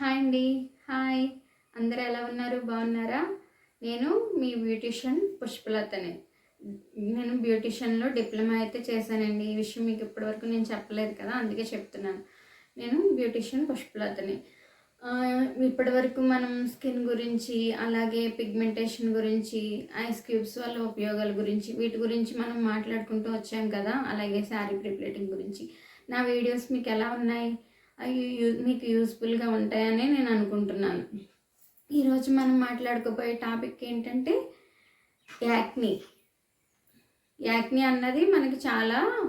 Hi అండి. Hi. అందరూ ఎలా ఉన్నారు? బాగున్నారా? నేను మీ బ్యూటిషియన్ పుష్పలతనే. నేను బ్యూటిషియన్లో డిప్లొమా అయితే చేశానండి. ఈ విషయం మీకు ఇప్పటివరకు నేను చెప్పలేదు కదా అందుకే చెప్తున్నాను. నేను బ్యూటిషియన్ పుష్పలతని. ఇప్పటివరకు మనం స్కిన్ గురించి అలాగే పిగ్మెంటేషన్ గురించి ఐస్ క్యూబ్స్ వల్ల ఉపయోగాల గురించి వీటి గురించి మనం మాట్లాడుకుంటూ వచ్చాం కదా అలాగే శారీ ప్రిపరేటింగ్ గురించి. నా వీడియోస్ మీకు ఎలా ఉన్నాయి? అవి మీకు యూస్ఫుల్గా ఉంటాయని నేను అనుకుంటున్నాను. ఈరోజు మనం మాట్లాడుకోబోయే టాపిక్ ఏంటంటే యాక్ని. యాక్ని అన్నది మనకి చాలా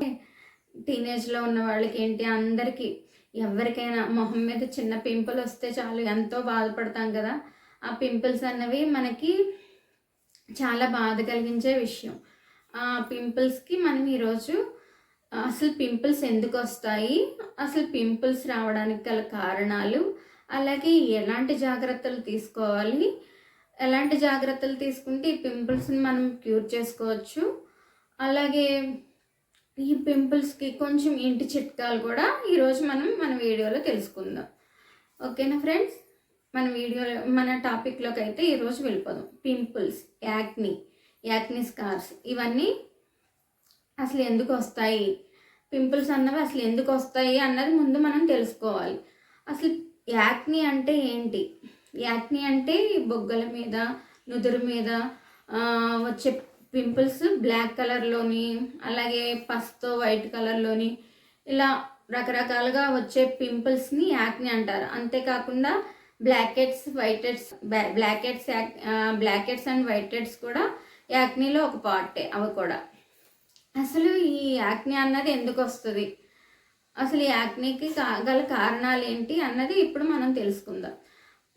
టీనేజ్లో ఉన్న వాళ్ళకి ఏంటి? అందరికీ ఎవరికైనా మొహం మీద చిన్న పింపుల్ వస్తే చాలు ఎంతో బాధపడతాం కదా. ఆ పింపుల్స్ అన్నవి మనకి చాలా బాధ కలిగించే విషయం. ఆ పింపుల్స్కి మనం ఈరోజు అసలు పింపుల్స్ ఎందుకు వస్తాయి అసలు పింపుల్స్ రావడానికి గల కారణాలు? అలాగే ఎలాంటి జాగ్రత్తలు తీసుకోవాలి? ఎలాంటి జాగ్రత్తలు తీసుకుంటే ఈ పింపుల్స్ని మనం క్యూర్ చేసుకోవచ్చు? అలాగే ఈ పింపుల్స్కి కొంచెం ఇంటి చిట్కాలు కూడా ఈరోజు మనం మన వీడియోలో తెలుసుకుందాం. ఓకేనా ఫ్రెండ్స్? మన వీడియోలో మన టాపిక్లోకి అయితే ఈరోజు వెళ్ళిపోదాం. పింపుల్స్ యాక్ని యాక్ని స్కార్స్ ఇవన్నీ అసలు ఎందుకు వస్తాయి పింపుల్స్ అన్నవి అసలు ఎందుకు వస్తాయి అన్నది ముందు మనం తెలుసుకోవాలి. అసలు యాక్ని అంటే ఏంటి? యాక్ని అంటే బొగ్గల మీద నుదురు మీద వచ్చే పింపుల్స్ బ్లాక్ కలర్లోని అలాగే పసుతో వైట్ కలర్లోని ఇలా రకరకాలుగా వచ్చే పింపుల్స్ని యాక్ని అంటారు. అంతేకాకుండా black heads white heads black heads black heads and white heads కూడా యాక్నీలో ఒక పార్టే అవి కూడా. అసలు ఈ యాక్ని అన్నది ఎందుకు వస్తుంది అసలు ఈ యాక్నికి గల కారణాలు ఏంటి అన్నది ఇప్పుడు మనం తెలుసుకుందాం.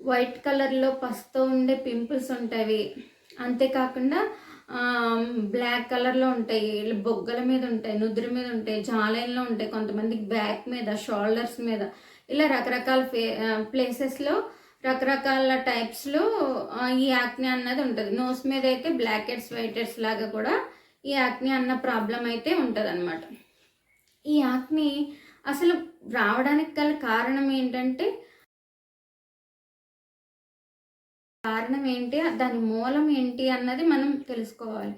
వైట్ కలర్లో పసుతో ఉండే పింపుల్స్ ఉంటాయి అంతేకాకుండా బ్లాక్ కలర్లో ఉంటాయి. బొగ్గల మీద ఉంటాయి నుదురు మీద ఉంటాయి జాలైన్లో ఉంటాయి. కొంతమందికి బ్యాక్ మీద షోల్డర్స్ మీద. ఇలా రకరకాల ఫే ప్లేసెస్లో రకరకాల టైప్స్లో ఈ యాక్ని అన్నది ఉంటుంది. నోస్ మీద అయితే బ్లాక్ హెడ్స్ వైట్ హెడ్స్ లాగా కూడా ఈ యాక్ని అన్న ప్రాబ్లం అయితే ఉంటుంది ఈ యాక్ని అసలు రావడానికి గల కారణం ఏంటంటే కారణం ఏంటి దాని మూలం ఏంటి అన్నది మనం తెలుసుకోవాలి.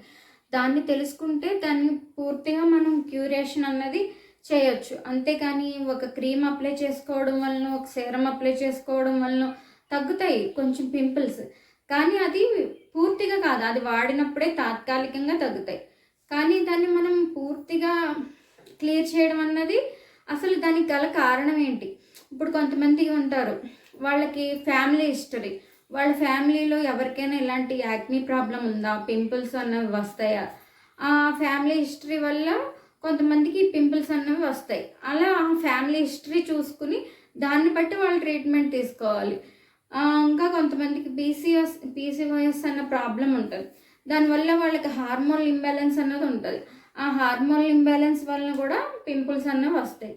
దాన్ని తెలుసుకుంటే దాన్ని పూర్తిగా మనం క్యూరేషన్ అన్నది చేయొచ్చు. అంతేకాని ఒక క్రీమ్ అప్లై చేసుకోవడం వలన ఒక సీరం అప్లై చేసుకోవడం వలన తగ్గుతాయి కొంచెం పింపుల్స్. కానీ అది పూర్తిగా కాదు. అది వాడినప్పుడే తాత్కాలికంగా తగ్గుతాయి. కానీ దాన్ని మనం పూర్తిగా క్లియర్ చేయడం అన్నది అసలు దానికి గల కారణం ఏంటి? ఇప్పుడు కొంతమంది ఉంటారు వాళ్ళకి ఫ్యామిలీ హిస్టరీ. వాళ్ళ ఫ్యామిలీలో ఎవరికైనా ఇలాంటి యాక్నీ ప్రాబ్లం ఉందా? పింపుల్స్ అన్నవి వస్తాయా? ఆ ఫ్యామిలీ హిస్టరీ వల్ల కొంతమందికి పింపుల్స్ అన్నవి వస్తాయి. అలా ఆ ఫ్యామిలీ హిస్టరీ చూసుకుని దాన్ని బట్టి వాళ్ళు ట్రీట్మెంట్ తీసుకోవాలి. ఇంకా కొంతమందికి పీసీఎస్ పీసీఓఎస్ అన్న ప్రాబ్లం ఉంటుంది. దానివల్ల వాళ్ళకి హార్మోన్ ఇంబ్యాలెన్స్ అన్నది ఉంటుంది. ఆ హార్మోన్ ఇంబ్యాలెన్స్ వలన కూడా పింపుల్స్ అన్నవి వస్తాయి.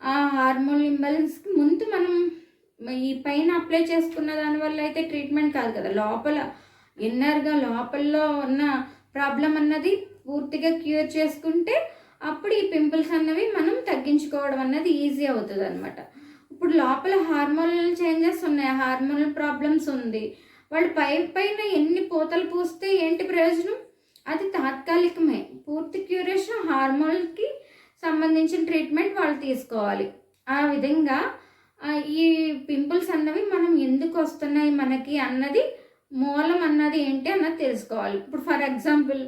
ఆ హార్మోన్ ఇంబ్యాలెన్స్కి ముందు మనం ఈ పైన అప్లై చేసుకున్న దానివల్ల అయితే ట్రీట్మెంట్ కాదు కదా. లోపల ఇన్నర్గా లోపల్లో ఉన్న ప్రాబ్లం అన్నది పూర్తిగా క్యూర్ చేసుకుంటే అప్పుడు ఈ పింపుల్స్ అన్నవి మనం తగ్గించుకోవడం అన్నది ఈజీ అవుతుంది అనమాట ఇప్పుడు లోపల హార్మోనల్ చేంజెస్ ఉన్నాయి. హార్మోనల్ ప్రాబ్లమ్స్ ఉంది. వాళ్ళు పై పైన ఎన్ని పూతలు పూస్తే ఏంటి ప్రయోజనం? అది తాత్కాలికమే. పూర్తి క్యూరేషన్ హార్మోన్కి సంబంధించిన ట్రీట్మెంట్ వాళ్ళు తీసుకోవాలి. ఆ విధంగా ఈ పింపుల్స్ అన్నవి మనం ఎందుకు వస్తున్నాయి మనకి అన్నది మూలం అన్నది ఏంటి అన్నది తెలుసుకోవాలి. ఇప్పుడు ఫర్ ఎగ్జాంపుల్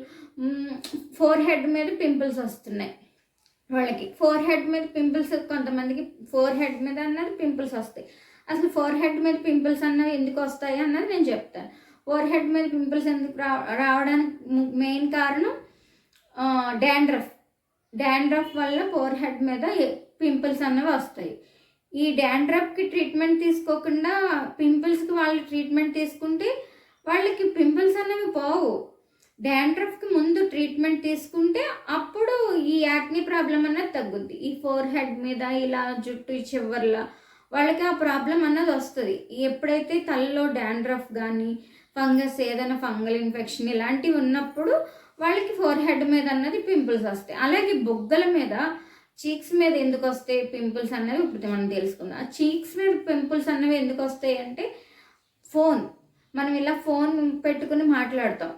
ఫోర్ హెడ్ మీద పింపుల్స్ వస్తున్నాయి వాళ్ళకి. ఫోర్ హెడ్ మీద పింపుల్స్ కొంతమందికి ఫోర్ హెడ్ మీద అన్నది పింపుల్స్ వస్తాయి. అసలు ఫోర్ హెడ్ మీద పింపుల్స్ అన్నవి ఎందుకు వస్తాయి అన్నది నేను చెప్తాను. ఫోర్ హెడ్ మీద పింపుల్స్ ఎందుకు రా రావడానికి మెయిన్ కారణం డాండ్రఫ్ డాండ్రఫ్ వల్ల ఫోర్ హెడ్ మీద పింపుల్స్ అన్నవి వస్తాయి. ఈ డాండ్రఫ్కి ట్రీట్మెంట్ తీసుకోకుండా పింపుల్స్కి వాళ్ళు ట్రీట్మెంట్ తీసుకుంటే వాళ్ళకి పింపుల్స్ అనేవి పోవు. డాండ్రఫ్కి ముందు ట్రీట్మెంట్ తీసుకుంటే అప్పుడు ఈ యాక్ని ప్రాబ్లం అనేది తగ్గుద్ది. ఈ ఫోర్ హెడ్ మీద ఇలా జుట్టు చివర్లా చివర్ల వాళ్ళకి ఆ ప్రాబ్లం అన్నది వస్తుంది. ఎప్పుడైతే తలలో డాండ్రఫ్ కానీ ఫంగస్ ఏదైనా ఫంగల్ ఇన్ఫెక్షన్ ఇలాంటివి ఉన్నప్పుడు వాళ్ళకి ఫోర్ హెడ్ మీద అన్నది పింపుల్స్ వస్తాయి. అలాగే బొగ్గల మీద చీక్స్ మీద ఎందుకు వస్తాయి పింపుల్స్ అనేవి ఇప్పుడు మనం తెలుసుకుందాం. ఆ చీక్స్ మీద పింపుల్స్ అనేవి ఎందుకు వస్తాయి అంటే ఫోన్. మనం ఇలా ఫోన్ పెట్టుకుని మాట్లాడతాం.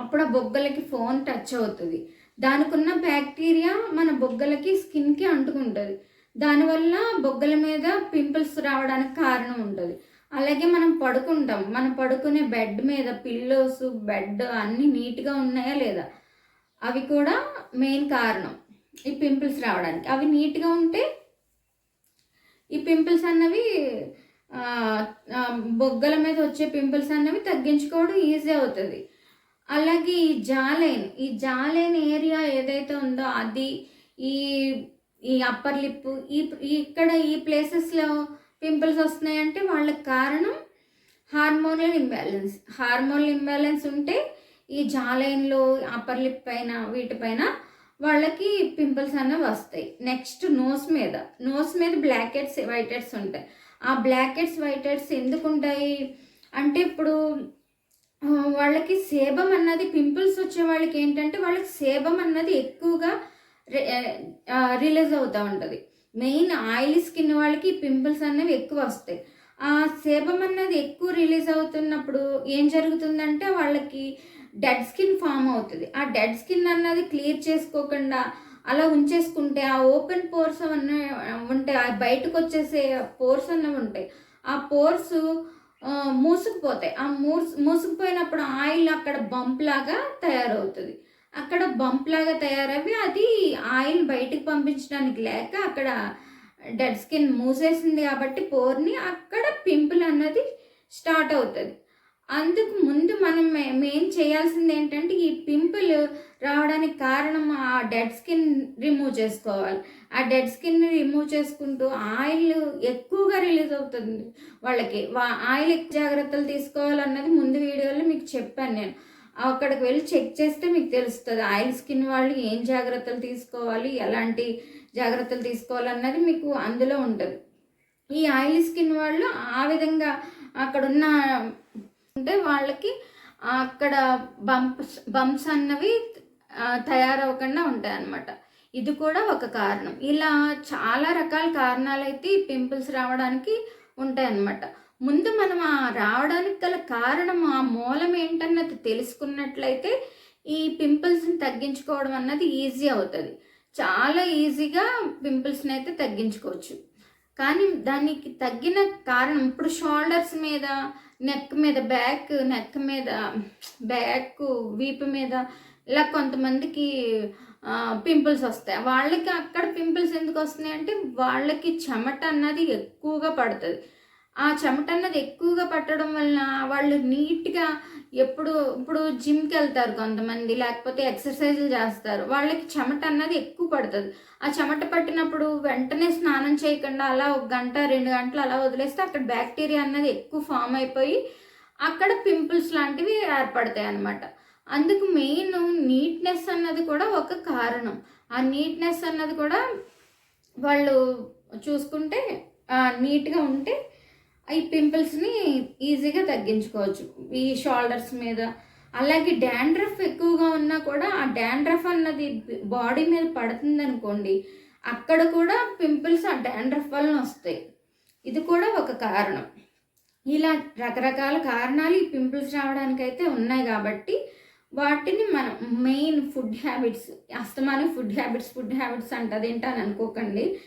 అప్పుడు ఆ బొగ్గలకి ఫోన్ టచ్ అవుతుంది. దానికి ఉన్న బ్యాక్టీరియా మన బొగ్గలకి స్కిన్కి అంటుకుంటుంది. దానివల్ల బొగ్గల మీద పింపుల్స్ రావడానికి కారణం ఉంటుంది. అలాగే మనం పడుకుంటాం. మనం పడుకునే బెడ్ మీద పిల్లోస్ బెడ్ అన్నీ నీట్గా ఉన్నాయా లేదా? అవి కూడా మెయిన్ కారణం ఈ పింపుల్స్ రావడానికి. అవి నీట్గా ఉంటే ఈ పింపుల్స్ అన్నవి బొగ్గల మీద వచ్చే పింపుల్స్ అన్నవి తగ్గించుకోవడం ఈజీ అవుతుంది. అలాగే ఈ జాలైన్ ఈ జాలైన్ ఏరియా ఏదైతే ఉందో అది ఈ ఈ అప్పర్ లిప్ ఈ ఇక్కడ ఈ ప్లేసెస్లో పింపుల్స్ వస్తున్నాయంటే వాళ్ళకి కారణం హార్మోనల్ ఇంబ్యాలెన్స్ హార్మోనల్ ఇంబ్యాలెన్స్ ఉంటే ఈ జాలైన్లో అప్పర్ లిప్ పైన వీటిపైన వాళ్ళకి పింపుల్స్ అనేవి వస్తాయి. నెక్స్ట్ నోస్ మీద నోస్ మీద బ్లాక్ హెడ్స్ వైట్ హెడ్స్ ఉంటాయి. ఆ బ్లాక్ హెడ్స్ వైట్ హెడ్స్ ఎందుకు ఉంటాయి అంటే ఇప్పుడు వాళ్ళకి సేబం అన్నది పింపుల్స్ వచ్చే వాళ్ళకి ఏంటంటే వాళ్ళకి సేబం అన్నది ఎక్కువగా రిలీజ్ అవుతూ ఉంటుంది. మెయిన్ ఆయిలీ స్కిన్ వాళ్ళకి పింపుల్స్ అనేవి ఎక్కువ వస్తాయి. ఆ సేబం అన్నది ఎక్కువ రిలీజ్ అవుతున్నప్పుడు ఏం జరుగుతుందంటే వాళ్ళకి డెడ్ స్కిన్ ఫామ్ అవుతుంది. ఆ డెడ్ స్కిన్ అన్నది క్లియర్ చేసుకోకుండా అలా ఉంచేసుకుంటే ఆ ఓపెన్ పోర్స్ అన్న ఉంటాయి. ఆ బయటకు వచ్చేసే పోర్స్ అన్నవి ఉంటాయి. ఆ పోర్స్ మూసుకుపోతాయి. ఆ మూసు మూసుకుపోయినప్పుడు ఆయిల్ అక్కడ బంప్ లాగా తయారవుతుంది. అక్కడ బంప్ లాగా తయారవి అది ఆయిల్ బయటికి పంపించడానికి లేక అక్కడ డెడ్ స్కిన్ మూసేసింది కాబట్టి పోర్ని అక్కడ పింపుల్ అన్నది స్టార్ట్ అవుతుంది. అందుకు ముందు మనం మెయిన్ చేయాల్సింది ఏంటంటే ఈ పింపుల్ రావడానికి కారణం ఆ డెడ్ స్కిన్ రిమూవ్ చేసుకోవాలి. ఆ డెడ్ స్కిన్ రిమూవ్ చేసుకుంటూ ఆయిల్ ఎక్కువగా రిలీజ్ అవుతుంది వాళ్ళకి. వా- ఆయిల్ జాగ్రత్తలు తీసుకోవాలన్నది ముందు వీడియోలో మీకు చెప్పాను నేను. అక్కడికి వెళ్ళి చెక్ చేస్తే మీకు తెలుస్తుంది. ఆయిల్ స్కిన్ వాళ్ళు ఏం జాగ్రత్తలు తీసుకోవాలి ఎలాంటి జాగ్రత్తలు తీసుకోవాలన్నది మీకు అందులో ఉంటుంది. ఈ ఆయిల్ స్కిన్ వాళ్ళు ఆ విధంగా అక్కడున్న అంటే వాళ్ళకి అక్కడ బంప్స్ బంప్స్ అన్నవి తయారవ్వకుండా ఉంటాయి అన్నమాట ఇది కూడా ఒక కారణం. ఇలా చాలా రకాల కారణాలు అయితే ఈ పింపుల్స్ రావడానికి ఉంటాయి అన్నమాట ముందు మనం ఆ రావడానికి గల కారణం ఆ మూలం ఏంటన్నది తెలుసుకున్నట్లయితే ఈ పింపుల్స్ని తగ్గించుకోవడం అన్నది ఈజీ అవుతుంది. చాలా ఈజీగా పింపుల్స్ని అయితే తగ్గించుకోవచ్చు. కానీ దానికి తగ్గిన కారణం ఇప్పుడు షోల్డర్స్ మీద నెక్ మీద బ్యాక్ నెక్ మీద బ్యాక్ వీపు మీద ఇలా కొంతమందికి పింపుల్స్ వస్తాయి. వాళ్ళకి అక్కడ పింపుల్స్ ఎందుకు వస్తున్నాయి అంటే వాళ్ళకి చెమట అన్నది ఎక్కువగా పడుతుంది. ఆ చెమట అన్నది ఎక్కువగా పట్టడం వలన వాళ్ళు నీట్గా ఎప్పుడు ఇప్పుడు జిమ్కి వెళ్తారు కొంతమంది లేకపోతే ఎక్సర్సైజులు చేస్తారు. వాళ్ళకి చెమట అన్నది ఎక్కువ పడుతుంది. ఆ చెమట పట్టినప్పుడు వెంటనే స్నానం చేయకుండా అలా ఒక గంట రెండు గంటలు అలా వదిలేస్తే అక్కడ బ్యాక్టీరియా అన్నది ఎక్కువ ఫామ్ అయిపోయి అక్కడ పింపుల్స్ లాంటివి ఏర్పడతాయి అన్నమాట. అందుకు మెయిన్ నీట్నెస్ అన్నది కూడా ఒక కారణం. ఆ నీట్నెస్ అన్నది కూడా వాళ్ళు చూసుకుంటే నీట్గా ఉంటే ఈ పింపుల్స్ని ఈజీగా తగ్గించుకోవచ్చు. ఈ షోల్డర్స్ మీద. అలాగే డాండ్రఫ్ ఎక్కువగా ఉన్నా కూడా ఆ డాండ్రఫ్ అన్నది బాడీ మీద పడుతుంది అనుకోండి అక్కడ కూడా పింపుల్స్ ఆ డాండ్రఫ్ వలన వస్తాయి. ఇది కూడా ఒక కారణం. ఇలా రకరకాల కారణాలు ఈ పింపుల్స్ రావడానికైతే ఉన్నాయి కాబట్టి వాటిని మనం మెయిన్ ఫుడ్ హ్యాబిట్స్ అస్తమానం ఫుడ్ హ్యాబిట్స్ ఫుడ్ హ్యాబిట్స్ అంటది ఏంటని అనుకోకండి.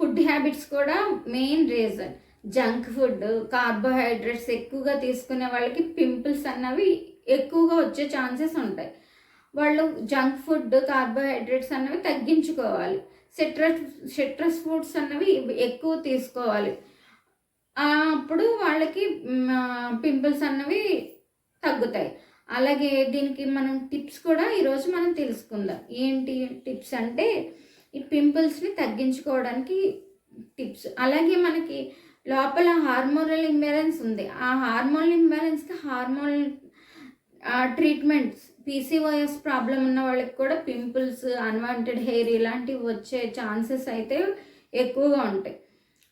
ఫుడ్ హ్యాబిట్స్ కూడా main reason junk food carbohydrates ఎక్కువగా తీసుకునే వాళ్ళకి పింపుల్స్ అన్నవి ఎక్కువగా వచ్చే ఛాన్సెస్ ఉంటాయి. వాళ్ళు జంక్ ఫుడ్ కార్బోహైడ్రేట్స్ అన్నవి తగ్గించుకోవాలి. సిట్రస్ సిట్రస్ ఫుడ్స్ అన్నవి ఎక్కువ తీసుకోవాలి. అప్పుడు వాళ్ళకి పింపుల్స్ అన్నవి తగ్గుతాయి. అలాగే దీనికి మనం టిప్స్ కూడా ఈరోజు మనం తెలుసుకుందాం. ఏంటి టిప్స్ అంటే ఈ పింపుల్స్ని తగ్గించుకోవడానికి టిప్స్. అలాగే మనకి లోపల హార్మోనల్ ఇంబ్యాలెన్స్ ఉంది. ఆ హార్మోనల్ ఇంబ్యాలెన్స్కి హార్మోన్ ట్రీట్మెంట్స్ పీసీఓఎస్ ప్రాబ్లం ఉన్న వాళ్ళకి కూడా పింపుల్స్ అన్వాంటెడ్ హెయిర్ ఇలాంటివి వచ్చే ఛాన్సెస్ అయితే ఎక్కువగా ఉంటాయి.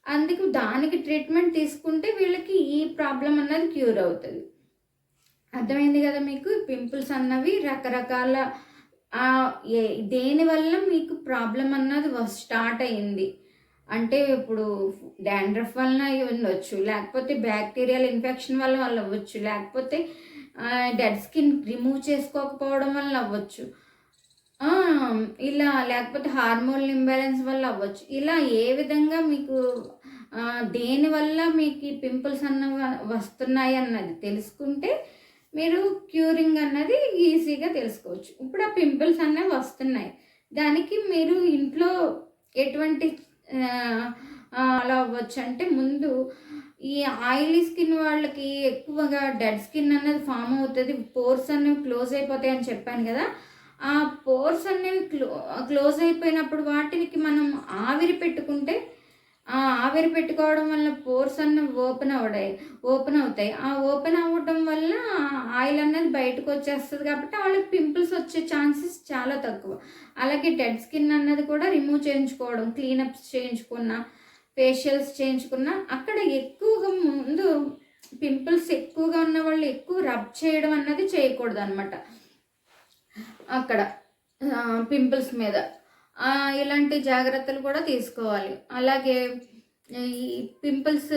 అందుకు దానికి ట్రీట్మెంట్ తీసుకుంటే వీళ్ళకి ఈ ప్రాబ్లం అన్నది క్యూర్ అవుతుంది. అర్థమైంది కదా మీకు? పింపుల్స్ అన్నవి రకరకాల ఏ దేనివల్ల మీకు ప్రాబ్లం అన్నది స్టార్ట్ అయింది అంటే ఇప్పుడు డాండ్రఫ్ వలన అయి ఉండొచ్చు లేకపోతే బ్యాక్టీరియల్ ఇన్ఫెక్షన్ వల్ల వల్ల అవ్వచ్చు లేకపోతే డెడ్ స్కిన్ రిమూవ్ చేసుకోకపోవడం వల్ల అవ్వచ్చు. ఇలా లేకపోతే హార్మోన్ ఇంబ్యాలెన్స్ వల్ల అవ్వచ్చు. ఇలా ఏ విధంగా మీకు దేనివల్ల మీకు ఈ పింపుల్స్ అన్నవి వస్తున్నాయి అన్నది తెలుసుకుంటే మీరు క్యూరింగ్ అన్నది ఈజీగా తెలుసుకోవచ్చు. ఇప్పుడు ఆ పింపుల్స్ అన్నవి వస్తున్నాయి. దానికి మీరు ఇంట్లో ఎటువంటి అలా అవ్వచ్చు. అంటే ముందు ఈ ఆయిలీ స్కిన్ వాళ్ళకి ఎక్కువగా డెడ్ స్కిన్ అన్నది ఫామ్ అవుతుంది. పోర్స్ అనేవి క్లోజ్ అయిపోతాయి అని చెప్పాను కదా. ఆ పోర్స్ అనేవి క్లో క్లోజ్ అయిపోయినప్పుడు వాటికి మనం ఆవిరి పెట్టుకుంటే ఆవిరి పెట్టుకోవడం వల్ల పోర్స్ అన్న ఓపెన్ అవడాయి ఓపెన్ అవుతాయి. ఆ ఓపెన్ అవ్వడం వల్ల ఆయిల్ అన్నది బయటకు వచ్చేస్తుంది కాబట్టి వాళ్ళకి పింపుల్స్ వచ్చే ఛాన్సెస్ చాలా తక్కువ. అలాగే డెడ్ స్కిన్ అన్నది కూడా రిమూవ్ చేయించుకోవడం క్లీనప్స్ చేయించుకున్న ఫేషియల్స్ చేయించుకున్న అక్కడ ఎక్కువగా ముందు పింపుల్స్ ఎక్కువగా ఉన్న వాళ్ళు ఎక్కువ రబ్ చేయడం అన్నది చేయకూడదు అనమాట అక్కడ పింపుల్స్ మీద. ఇలాంటి జాగ్రత్తలు కూడా తీసుకోవాలి. అలాగే ఈ పింపుల్స్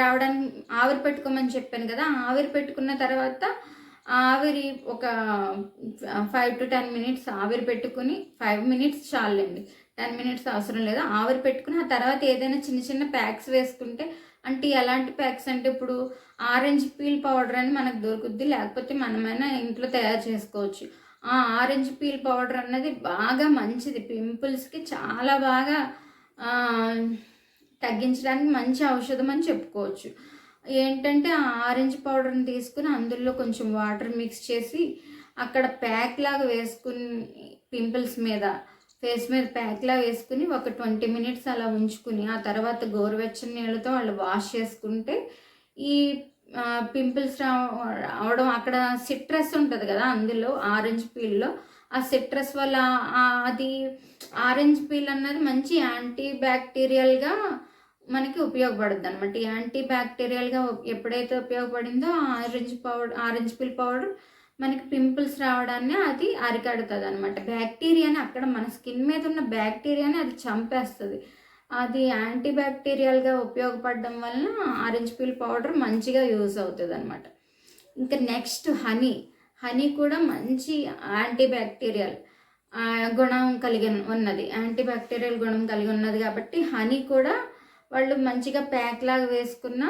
రావడానికి ఆవిరి పెట్టుకోమని చెప్పాను కదా ఆవిరి పెట్టుకున్న తర్వాత ఆవిరి ఒక ఫైవ్ టు టెన్ మినిట్స్ ఆవిరి పెట్టుకుని ఫైవ్ మినిట్స్ చాలండి. టెన్ మినిట్స్ అవసరం లేదు. ఆవిరి పెట్టుకుని ఆ తర్వాత ఏదైనా చిన్న చిన్న ప్యాక్స్ వేసుకుంటే అంటే ఎలాంటి ప్యాక్స్ అంటే ఇప్పుడు ఆరెంజ్ పీల్ పౌడర్ అని మనకు దొరుకుద్ది లేకపోతే మనమైనా ఇంట్లో తయారు చేసుకోవచ్చు. ఆ ఆరెంజ్ పీల్ పౌడర్ అన్నది బాగా మంచిది. పింపుల్స్కి చాలా బాగా తగ్గించడానికి మంచి ఔషధం అని చెప్పుకోవచ్చు. ఏంటంటే ఆ ఆరెంజ్ పౌడర్ని తీసుకుని అందులో కొంచెం వాటర్ మిక్స్ చేసి అక్కడ ప్యాక్ లాగా వేసుకుని పింపుల్స్ మీద ఫేస్ మీద ప్యాక్లా వేసుకుని ఒక ట్వంటీ మినిట్స్ అలా ఉంచుకుని ఆ తర్వాత గోరువెచ్చని నీళ్ళతో వాళ్ళు వాష్ చేసుకుంటే ఈ పింపుల్స్ అవడం అక్కడ సిట్రస్ ఉంటుంది కదా అందులో ఆరెంజ్ పీల్లో. ఆ సిట్రస్ వల్ల అది ఆరెంజ్ పీల్ అన్నది మంచి యాంటీ బ్యాక్టీరియల్గా మనకి ఉపయోగపడుద్ది అనమాట యాంటీ బ్యాక్టీరియల్గా ఎప్పుడైతే ఉపయోగపడిందో orange powder orange peel powder మనకి పింపుల్స్ రావడాన్ని అది అరికడుతుంది అనమాట బ్యాక్టీరియాని అక్కడ మన స్కిన్ మీద ఉన్న బ్యాక్టీరియాని అది చంపేస్తుంది. అది యాంటీబ్యాక్టీరియల్గా ఉపయోగపడడం వలన ఆరెంజ్ పీల్ పౌడర్ మంచిగా యూజ్ అవుతుంది అనమాట ఇంకా నెక్స్ట్ హనీ. హనీ కూడా మంచి యాంటీబ్యాక్టీరియల్ గుణం కలిగి ఉన్నది. యాంటీబ్యాక్టీరియల్ గుణం కలిగి ఉన్నది కాబట్టి హనీ కూడా వాళ్ళు మంచిగా ప్యాక్ లాగా వేసుకున్న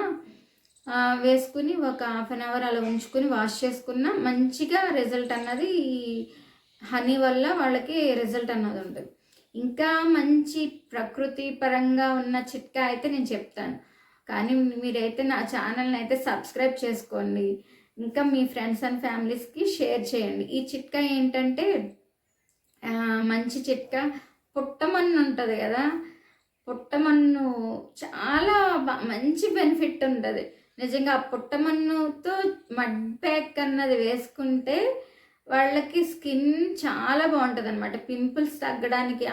వేసుకుని ఒక హాఫ్ అన్ అవర్ అలా ఉంచుకుని వాష్ చేసుకున్న మంచిగా రిజల్ట్ అన్నది ఈ హనీ వల్ల వాళ్ళకి రిజల్ట్ అన్నది ఉంటుంది. ఇంకా మంచి ప్రకృతి పరంగా ఉన్న చిట్కా అయితే నేను చెప్తాను. కానీ మీరైతే నా ఛానల్ని అయితే సబ్స్క్రైబ్ చేసుకోండి. ఇంకా మీ ఫ్రెండ్స్ అండ్ ఫ్యామిలీస్కి షేర్ చేయండి. ఈ చిట్కా ఏంటంటే మంచి చిట్కా. పుట్టమన్ను ఉంటుంది కదా? పుట్టమన్ను చాలా మంచి బెనిఫిట్ ఉంటుంది. నిజంగా ఆ పుట్టమన్నుతో మడ్ ప్యాక్ అన్నది వేసుకుంటే వాళ్ళకి స్కిన్ చాలా బాగుంటుంది అనమాట పింపుల్స్ తగ్గడానికి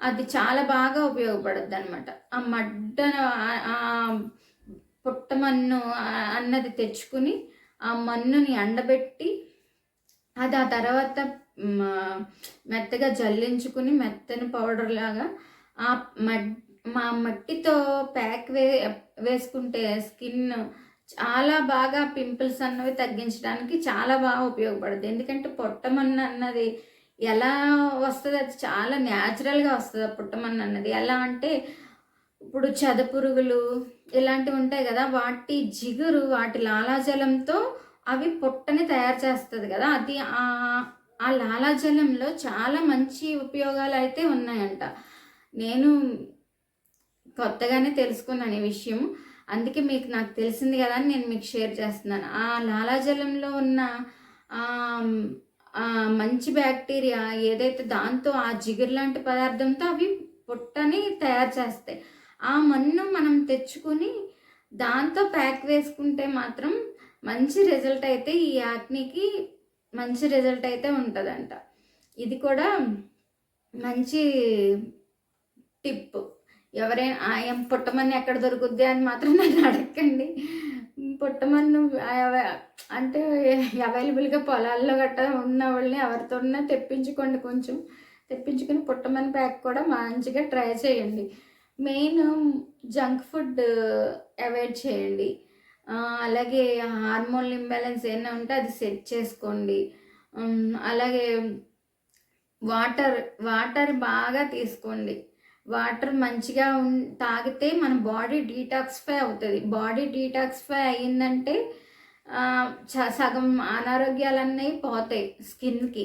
అది చాలా బాగా ఉపయోగపడుద్ది అనమాట ఆ మడ్డ ఆ- ఆ పుట్టమన్ను అన్నది తెచ్చుకుని ఆ మన్నుని ఎండబెట్టి అది ఆ తర్వాత మెత్తగా జల్లించుకుని మెత్తని పౌడర్ లాగా ఆ మడ్ మా మట్టితో ప్యాక్ వే వేసుకుంటే స్కిన్ చాలా బాగా పింపుల్స్ అన్నవి తగ్గించడానికి చాలా బాగా ఉపయోగపడుతుంది ఎందుకంటే పొట్టమన్న అన్నది ఎలా వస్తుంది? అది చాలా న్యాచురల్గా వస్తుంది ఆ అన్నది. ఎలా అంటే ఇప్పుడు చదపురుగులు ఇలాంటివి ఉంటాయి కదా వాటి జిగురు వాటి లాలాజలంతో అవి పొట్టని తయారు చేస్తుంది కదా. అది ఆ ఆ లాలాజలంలో చాలా మంచి ఉపయోగాలు అయితే ఉన్నాయంట. నేను కొత్తగానే తెలుసుకున్నాను ఈ విషయం. అందుకే మీకు నాకు తెలిసింది కదా అని నేను మీకు షేర్ చేస్తున్నాను. ఆ లాలాజలంలో ఉన్న మంచి బ్యాక్టీరియా ఏదైతే దాంతో ఆ జిగురు లాంటి పదార్థంతో అవి పొట్టని తయారు చేస్తాయి. ఆ మన్ను మనం తెచ్చుకొని దాంతో ప్యాక్ వేసుకుంటే మాత్రం మంచి రిజల్ట్ అయితే ఈ యాక్నికి మంచి రిజల్ట్ అయితే ఉంటుందంట. ఇది కూడా మంచి టిప్. ఎవరైనా ఆయం పుట్టమని ఎక్కడ దొరుకుద్ది అని మాత్రం నన్ను అడగండి పుట్టమన్ను అంటే అవైలబుల్గా పొలాల్లో గట్రా ఉన్న వాళ్ళని ఎవరితోన్నా తెప్పించుకోండి కొంచెం. తెప్పించుకుని పుట్టమని ప్యాక్ కూడా మంచిగా ట్రై చేయండి. మెయిన్ జంక్ ఫుడ్ అవాయిడ్ చేయండి. అలాగే హార్మోన్ ఇంబ్యాలెన్స్ ఏమైనా ఉంటే అది సెట్ చేసుకోండి. అలాగే వాటర్ వాటర్ బాగా తీసుకోండి. వాటర్ మంచిగా ఉన్ తాగితే మన బాడీ డీటాక్స్ఫై అవుతుంది. బాడీ డీటాక్స్ఫై అయ్యిందంటే సగం అనారోగ్యాలన్నీ పోతాయి స్కిన్కి.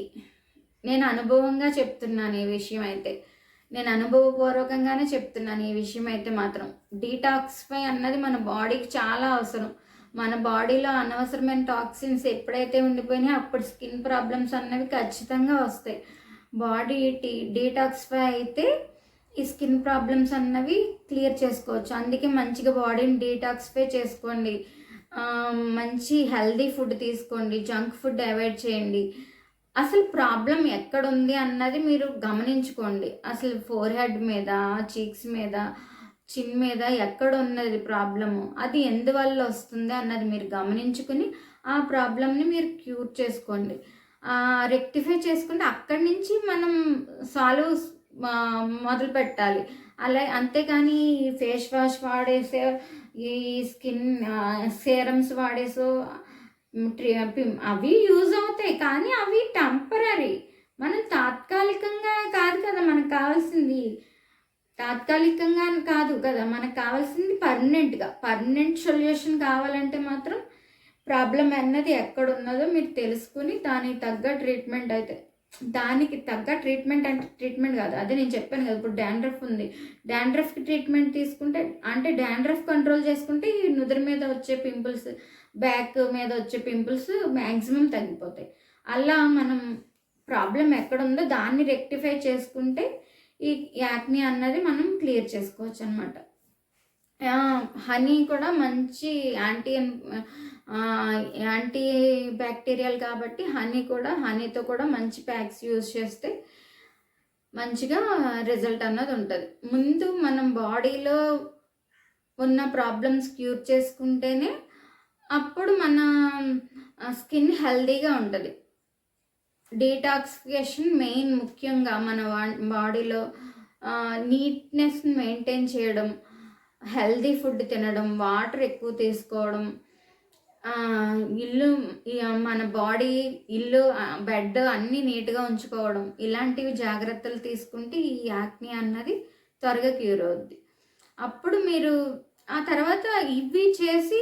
నేను అనుభవంగా చెప్తున్నాను ఈ విషయం అయితే నేను అనుభవపూర్వకంగానే చెప్తున్నాను ఈ విషయం అయితే మాత్రం. డీటాక్స్ఫై అన్నది మన బాడీకి చాలా అవసరం. మన బాడీలో అనవసరమైన టాక్సిన్స్ ఎప్పుడైతే ఉండిపోయినాయో అప్పుడు స్కిన్ ప్రాబ్లమ్స్ అన్నవి ఖచ్చితంగా వస్తాయి. బాడీ టీ అయితే ఈ స్కిన్ ప్రాబ్లమ్స్ అన్నవి క్లియర్ చేసుకోవచ్చు. అందుకే మంచిగా బాడీని డీటాక్స్ఫై చేసుకోండి. మంచి హెల్దీ ఫుడ్ తీసుకోండి. జంక్ ఫుడ్ అవాయిడ్ చేయండి. అసలు ప్రాబ్లం ఎక్కడుంది అన్నది మీరు గమనించుకోండి. అసలు ఫోర్ హెడ్ మీద చీక్స్ మీద చిన్ మీద ఎక్కడ ఉన్నది ప్రాబ్లము అది ఎందువల్ల వస్తుంది అన్నది మీరు గమనించుకుని ఆ ప్రాబ్లమ్ని మీరు క్యూర్ చేసుకోండి. రెక్టిఫై చేసుకుంటే అక్కడి నుంచి మనం సాల్వ్ మొదలు పెట్టాలి అలా అంతేకాని ఫేస్ వాష్ వాడేసే ఈ స్కిన్ సీరమ్స్ వాడేసో ట్రీ అవి యూజ్ అవుతాయి. కానీ అవి టెంపరీ మనం తాత్కాలికంగా కాదు కదా మనకు కావాల్సింది. తాత్కాలికంగా కాదు కదా మనకు కావాల్సింది పర్మనెంట్గా. పర్మనెంట్ సొల్యూషన్ కావాలంటే మాత్రం ప్రాబ్లం అన్నది ఎక్కడ ఉన్నదో మీరు తెలుసుకుని దానికి తగ్గ ట్రీట్మెంట్ అయితే దానికి తగ్గ ట్రీట్మెంట్ అంటే ట్రీట్మెంట్ కాదు. అదే నేను చెప్పాను కదా ఇప్పుడు డాండ్రఫ్ ఉంది. డాండ్రఫ్కి ట్రీట్మెంట్ తీసుకుంటే అంటే డాండ్రఫ్ కంట్రోల్ చేసుకుంటే ఈ నుదురు మీద వచ్చే పింపుల్స్ బ్యాక్ మీద వచ్చే పింపుల్స్ మ్యాక్సిమం తగ్గిపోతాయి. అలా మనం ప్రాబ్లం ఎక్కడుందో దాన్ని రెక్టిఫై చేసుకుంటే ఈ యాక్ని అన్నది మనం క్లియర్ చేసుకోవచ్చు అనమాట హనీ కూడా మంచి యాంటీ యాంటీ బ్యాక్టీరియల్ కాబట్టి హనీ కూడా హనీతో కూడా మంచి ప్యాక్స్ యూజ్ చేస్తే మంచిగా రిజల్ట్ అన్నది ఉంటుంది. ముందు మనం బాడీలో ఉన్న ప్రాబ్లమ్స్ క్యూర్ చేసుకుంటేనే అప్పుడు మన స్కిన్ హెల్దీగా ఉంటుంది. డీటాక్సిఫికేషన్ మెయిన్ ముఖ్యంగా మన బాడీలో నీట్నెస్ మెయింటైన్ చేయడం హెల్దీ ఫుడ్ తినడం వాటర్ ఎక్కువ తీసుకోవడం ఇల్లు మన బాడీ ఇల్లు బెడ్ అన్నీ నీట్గా ఉంచుకోవడం ఇలాంటివి జాగ్రత్తలు తీసుకుంటే ఈ యాక్ని అన్నది త్వరగా క్యూర్ అవుద్ది. అప్పుడు మీరు ఆ తర్వాత ఇవి చేసి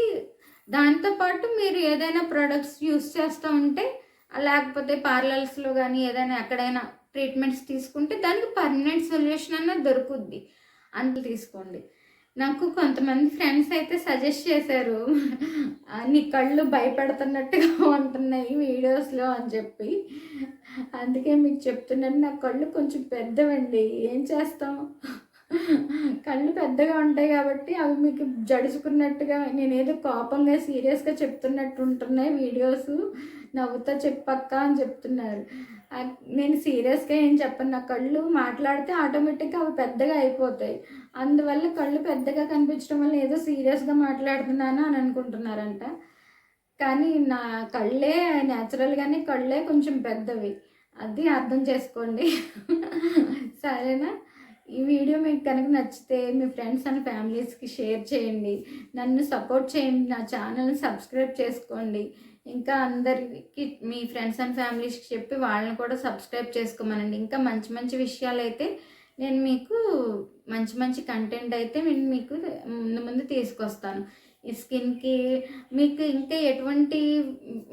దాంతోపాటు మీరు ఏదైనా ప్రొడక్ట్స్ యూస్ చేస్తూ ఉంటే లేకపోతే పార్లర్స్లో కానీ ఏదైనా ఎక్కడైనా ట్రీట్మెంట్స్ తీసుకుంటే దానికి పర్మనెంట్ సొల్యూషన్ అన్నది దొరుకుద్ది. అంత తీసుకోండి. నాకు కొంతమంది ఫ్రెండ్స్ అయితే సజెస్ట్ చేశారు నీ కళ్ళు భయపెడుతున్నట్టుగా ఉంటున్నాయి వీడియోస్లో అని చెప్పి. అందుకే మీకు చెప్తున్నాను నా కళ్ళు కొంచెం పెద్దవండి ఏం చేస్తాం? కళ్ళు పెద్దగా ఉంటాయి కాబట్టి అవి మీకు జడుచుకున్నట్టుగా నేనేదో కోపంగా సీరియస్గా చెప్తున్నట్టు ఉంటున్నాయి వీడియోస్ నవ్వుతా చెప్పక్క అని చెప్తున్నారు. నేను సీరియస్గా ఏం చెప్పను. నా కళ్ళు మాట్లాడితే ఆటోమేటిక్గా అవి పెద్దగా అయిపోతాయి. అందువల్ల కళ్ళు పెద్దగా కనిపించడం వల్ల ఏదో సీరియస్గా మాట్లాడుతున్నాను అని అనుకుంటున్నారంట. కానీ నా కళ్ళే న్యాచురల్గానే కళ్ళే కొంచెం పెద్దవి. అది అర్థం చేసుకోండి. సరేనా? ఈ వీడియో మీకు కనుక నచ్చితే మీ ఫ్రెండ్స్ అండ్ ఫ్యామిలీస్కి షేర్ చేయండి. నన్ను సపోర్ట్ చేయండి. నా ఛానల్ని సబ్స్క్రైబ్ చేసుకోండి. ఇంకా అందరికి మీ ఫ్రెండ్స్ అండ్ ఫ్యామిలీస్కి చెప్పి వాళ్ళని కూడా సబ్స్క్రైబ్ చేసుకోమనండి. ఇంకా మంచి మంచి విషయాలు అయితే నేను మీకు మంచి మంచి కంటెంట్ అయితే నేను మీకు ముందు ముందు తీసుకొస్తాను. ఈ స్కిన్కి మీకు ఇంకా ఎటువంటి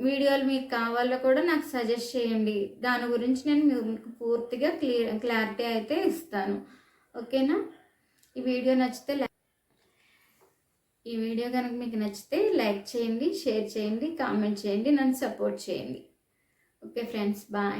వీడియోలు మీకు కావాలో కూడా నాకు సజెస్ట్ చేయండి. దాని గురించి నేను మీకు పూర్తిగా క్లియర్ క్లారిటీ అయితే ఇస్తాను. ఓకేనా? ఈ వీడియో నచ్చితే ఈ వీడియో కనుక మీకు నచ్చితే లైక్ చేయండి షేర్ చేయండి కామెంట్ చేయండి నన్ను సపోర్ట్ చేయండి. Okay friends bye.